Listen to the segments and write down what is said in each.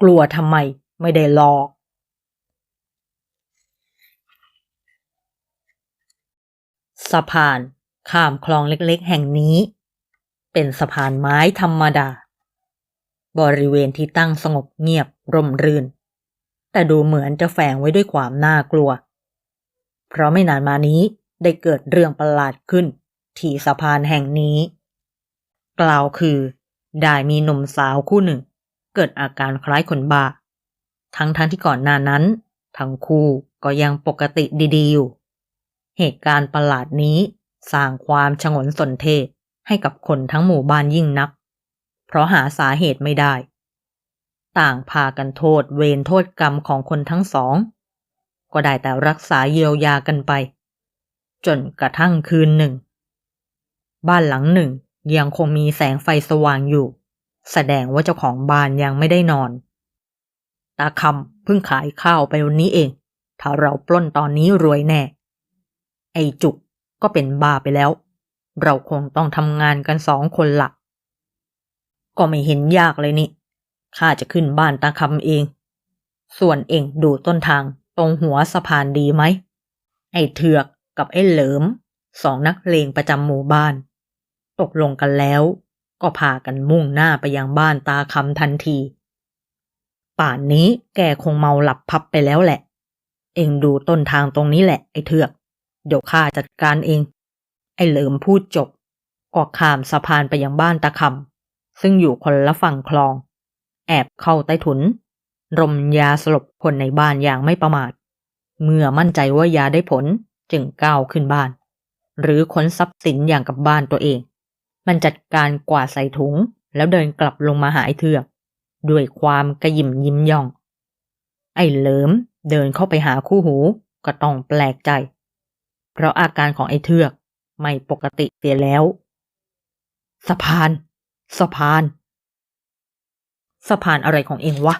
กลัวทำไมไม่ได้หลอก สะพานข้ามคลองเล็กๆ แห่งนี้ เป็นสะพานไม้ธรรมดา บริเวณที่ตั้งสงบเงียบร่มรื่น แต่ดูเหมือนจะแฝงไว้ด้วยความน่ากลัว เพราะไม่นานมานี้ได้เกิดเรื่องประหลาดขึ้น ที่สะพานแห่งนี้ กล่าวคือ ได้มีหนุ่มสาวคู่หนึ่ง เกิดอาการคล้ายคนบ้า ทั้งทั้งที่ก่อนหน้านั้น ทั้งคู่ก็ยังปกติดีๆอยู่ เหตุการณ์ประหลาดนี้สร้างความชงนสนเทให้กับคนทั้งหมู่บ้านยิ่งนัก เพราะหาสาเหตุไม่ได้ ต่างพากันโทษเวรโทษกรรมของคนทั้งสอง ก็ได้แต่รักษาเยียวยากันไป จนกระทั่งคืนหนึ่ง บ้านหลังหนึ่งยังคงมีแสงไฟสว่างอยู่ แสดงว่าเจ้าของบ้านยังไม่ได้นอน ตาคำเพิ่งขายข้าวไปวันนี้เอง ถ้าเราปล้นตอนนี้รวยแน่ ไอจุกก็เป็นบ้าไปแล้ว เราคงต้องทำงานกันสองคนหลักก็ไม่เห็นยากเลยนี่ข้าจะขึ้นบ้านตาคำเอง ส่วนเองดูต้นทางตรงหัวสะพานดีไหม ไอเถือกกับไอเหลิม สองนักเลงประจำหมู่บ้าน ตกลงกันแล้ว ก็พากันมุ่งหน้าไปยังบ้านตาคำทันที ป่านนี้แกคงเมาหลับพับไปแล้วแหละ เองดูต้นทางตรงนี้แหละไอ้เถือก เดี๋ยวข้าจัดการเอง ไอ้เหลิมพูดจบก็ข้ามสะพานไปยังบ้านตาคำซึ่งอยู่คนละฝั่งคลอง แอบเข้าใต้ถุน รมยาสลบคนในบ้านอย่างไม่ประมาท เมื่อมั่นใจว่ายาได้ผลจึงก้าวขึ้นบ้าน หรือขนทรัพย์สินอย่างกับบ้านตัวเอง มันจัดการกวาดใส่ถุง แล้วเดินกลับลงมาหาไอ้เถือก ด้วยความกระยิมยิ้มย่อง ไอ้เหลิมเดินเข้าไปหาคู่หูก็ต้องแปลกใจ เพราะอาการของไอ้เทือกไม่ปกติเสียแล้ว สะพาน สะพาน สะพานอะไรของเองวะ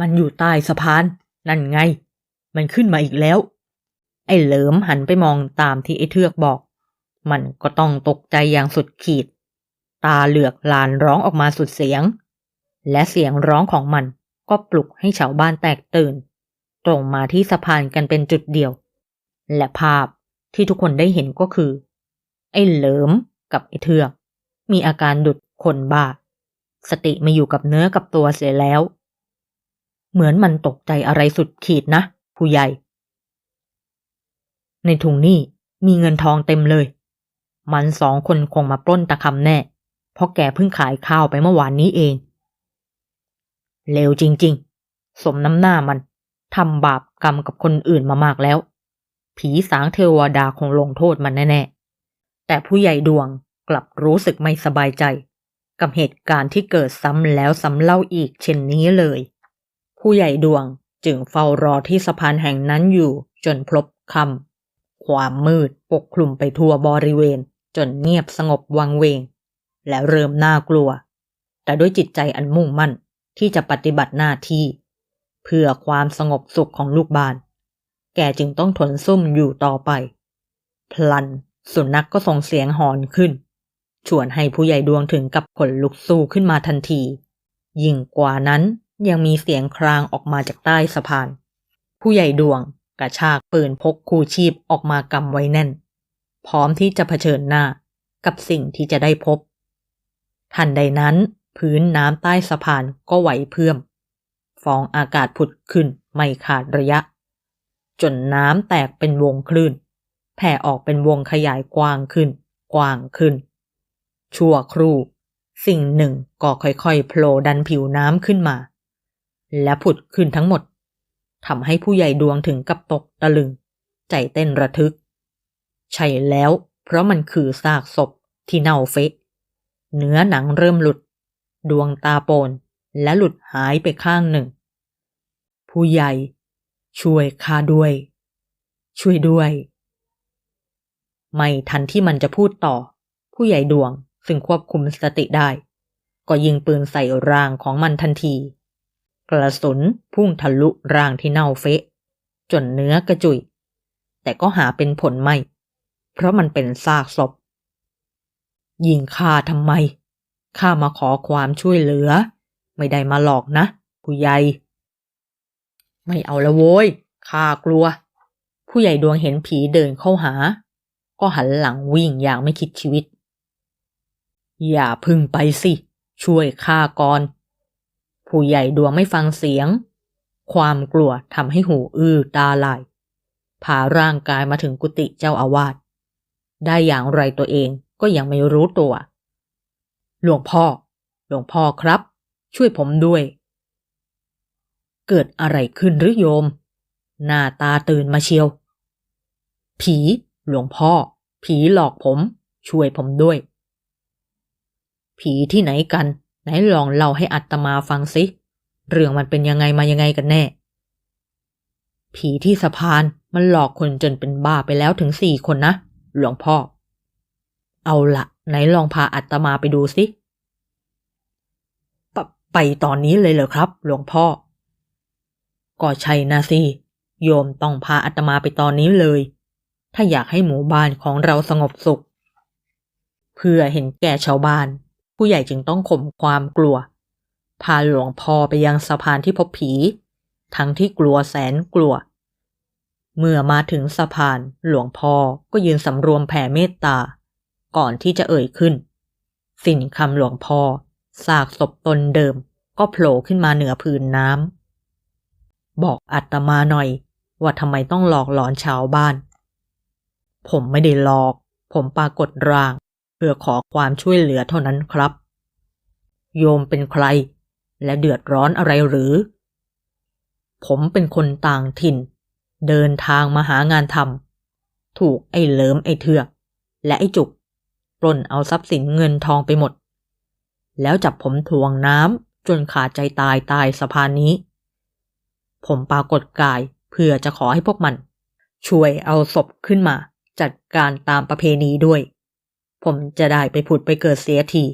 มันอยู่ใต้สะพาน นั่นไง มันขึ้นมาอีกแล้ว ไอ้เหลิมหันไปมองตามที่ไอ้เทือกบอก มันก็ต้องตกใจอย่างสุดขีด ตาเหลือกลานร้องออกมาสุดเสียง และเสียงร้องของมันก็ปลุกให้ชาวบ้านแตกตื่น ตรงมาที่สะพานกันเป็นจุดเดียว และภาพที่ทุกคนได้เห็นก็คือ ไอ้เหลิมกับไอ้เทือกมีอาการดุดคนบ้า สติไม่อยู่กับเนื้อกับตัวเสียแล้ว เหมือนมันตกใจอะไรสุดขีดนะ ผู้ใหญ่ ในถุงนี่มีเงินทองเต็มเลย มันสองคนคงมาปล้นตะคำแน่ เพราะแกเพิ่งขายข้าวไปเมื่อวานนี้เอง เลวจริง ๆ สมน้ำหน้ามันทำบาปกรรมกับคนอื่นมามากแล้ว ผีสางเทวดาคงลงโทษมันแน่ๆ แต่ผู้ใหญ่ดวงกลับรู้สึกไม่สบายใจ กับเหตุการณ์ที่เกิดซ้ำแล้วซ้ำเล่าอีกเช่นนี้เลย ผู้ใหญ่ดวงจึงเฝ้ารอที่สะพานแห่งนั้นอยู่จนพลบค่ำความมืดปกคลุมไปทั่วบริเวณ จนเงียบสงบวังเวง และเริ่มน่ากลัว แต่ด้วยจิตใจอันมุ่งมั่นที่จะปฏิบัติหน้าที่ เพื่อความสงบสุขของลูกบ้าน แกจึงต้องทนซุ่มอยู่ต่อไป พลันสุนัขกก็ส่งเสียงหอนขึ้น ชวนให้ผู้ใหญ่ดวงถึงกับขนลุกสู้ขึ้นมาทันที ยิ่งกว่านั้นยังมีเสียงครางออกมาจากใต้สะพาน ผู้ใหญ่ดวงกระชากปืนพกคูชีพออกมากำไว้แน่น พร้อมที่จะเผชิญหน้ากับสิ่งที่จะได้พบ ทันใดนั้นพื้นน้ำใต้สะพานก็ไหวเพิ่อม ฟองอากาศผุดขึ้นไม่ขาดระยะ จนน้ำแตกเป็นวงคลื่น แผ่ออกเป็นวงขยายกว้างขึ้น กว้างขึ้น ชั่วครู่ สิ่งหนึ่งก็ค่อยๆโผล่ดันผิวน้ำขึ้นมา และผุดขึ้นทั้งหมดทำให้ผู้ใหญ่ดวงถึงกับตกตะลึง ใจเต้นระทึก ใช่แล้ว เพราะมันคือซากศพที่เน่าเฟะ เนื้อหนังเริ่มหลุด ดวงตาโปนและหลุดหายไปข้างหนึ่ง ผู้ใหญ่ ช่วยข้าด้วย ช่วยด้วย ไม่ทันที่มันจะพูดต่อ ผู้ใหญ่ดวงซึ่งควบคุมสติได้ ก็ยิงปืนใส่ร่างของมันทันที กระสุนพุ่งทะลุร่างที่เน่าเฟะ จนเนื้อกระจุย แต่ก็หาเป็นผลไม่ เพราะมันเป็นซากศพ ยิงข้าทำไม ข้ามาขอความช่วยเหลือ ไม่ได้มาหลอกนะผู้ใหญ่ ไม่เอาละโว้ยข้ากลัว ผู้ใหญ่ดวงเห็นผีเดินเข้าหา ก็หันหลังวิ่งอย่างไม่คิดชีวิต อย่าพึ่งไปสิ ช่วยข้าก่อน ผู้ใหญ่ดวงไม่ฟังเสียง ความกลัวทำให้หูอื้อตาลายพาร่างกายมาถึงกุฏิเจ้าอาวาส ได้อย่างไรตัวเองก็ยังไม่รู้ตัว หลวงพ่อ หลวงพ่อครับ ช่วยผมด้วย เกิดอะไรขึ้นหรือโยม หน้าตาตื่นมาเชียว ผี หลวงพ่อ ผีหลอกผม ช่วยผมด้วย ผีที่ไหนกัน ไหนลองเล่าให้อัตมาฟังสิ เรื่องมันเป็นยังไงมายังไงกันแน่ ผีที่สะพานมันหลอกคนจนเป็นบ้าไปแล้วถึงสี่คนนะ หลวงพ่อ เอาละไหนลองพาอัตมาไปดูสิปไปตอนนี้เลยเหรอครับ หลวงพ่อ ก็ใช่นะสิ โยมต้องพาอัตมาไปตอนนี้เลย ถ้าอยากให้หมู่บ้านของเราสงบสุข เพื่อเห็นแก่ชาวบ้าน ผู้ใหญ่จึงต้องข่มความกลัว พาหลวงพ่อไปยังสะพานที่พบผี ทั้งที่กลัวแสนกลัว เมื่อมาถึงสะพานหลวงพ่อก็ยืนสำรวมแผ่เมตตา ก่อนที่จะเอ่ยขึ้น สิ่งคำหลวงพ่อซากศพตนเดิมก็โผล่ขึ้นมาเหนือพื้นน้ำบอกอัตมาหน่อย ว่าทำไมต้องหลอกหลอนชาวบ้าน ผมไม่ได้หลอก ผมปรากฏร่าง เพื่อขอความช่วยเหลือเท่านั้นครับ โยมเป็นใคร และเดือดร้อนอะไรหรือ ผมเป็นคนต่างถิ่น เดินทางมาหางานทำถูกไอ้เหลิมไอ้เถือกและไอ้จุกปล้นเอาทรัพย์สินเงินทองไปหมด แล้วจับผมทวงน้ำจนขาดใจตายตายสะพานนี้ ผมปรากฏกายเพื่อจะขอให้พวกมัน ช่วยเอาศพขึ้นมา จัดการตามประเพณีด้วย ผมจะได้ไปผุดไปเกิดเสียที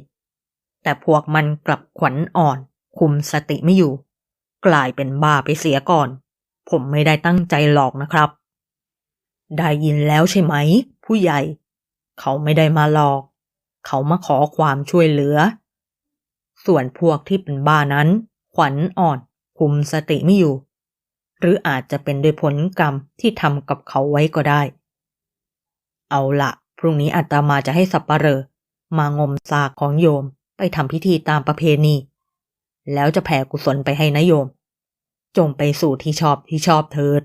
แต่พวกมันกลับขวัญอ่อน คุมสติไม่อยู่ กลายเป็นบ้าไปเสียก่อน ผมไม่ได้ตั้งใจหลอกนะครับ ได้ยินแล้วใช่ไหม ผู้ใหญ่ เขาไม่ได้มาหลอก เขามาขอความช่วยเหลือ ส่วนพวกที่เป็นบ้านั้น ขวัญอ่อนคุมสติไม่อยู่ หรืออาจจะเป็นด้วยผลกรรมที่ทำกับเขาไว้ก็ได้ เอาละพรุ่งนี้อาตมาจะให้สับปะเหรอมางมซากของโยมไปทำพิธีตามประเพณี แล้วจะแผ่กุศลไปให้นะโยม จงไปสู่ที่ชอบที่ชอบเถิด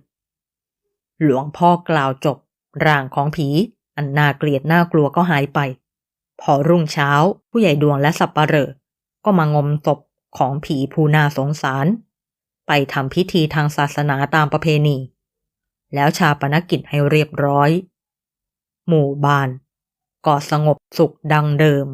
หลวงพ่อกล่าวจบ ร่างของผี อันน่าเกลียดน่ากลัวก็หายไป พอรุ่งเช้าผู้ใหญ่ดวงและสับปะเรอก็มางมศพของผีผู้น่าสงสาร ไปทำพิธีทางศาสนาตามประเพณี แล้วชาปนกิจให้เรียบร้อย หมู่บ้านก็สงบสุขดังเดิม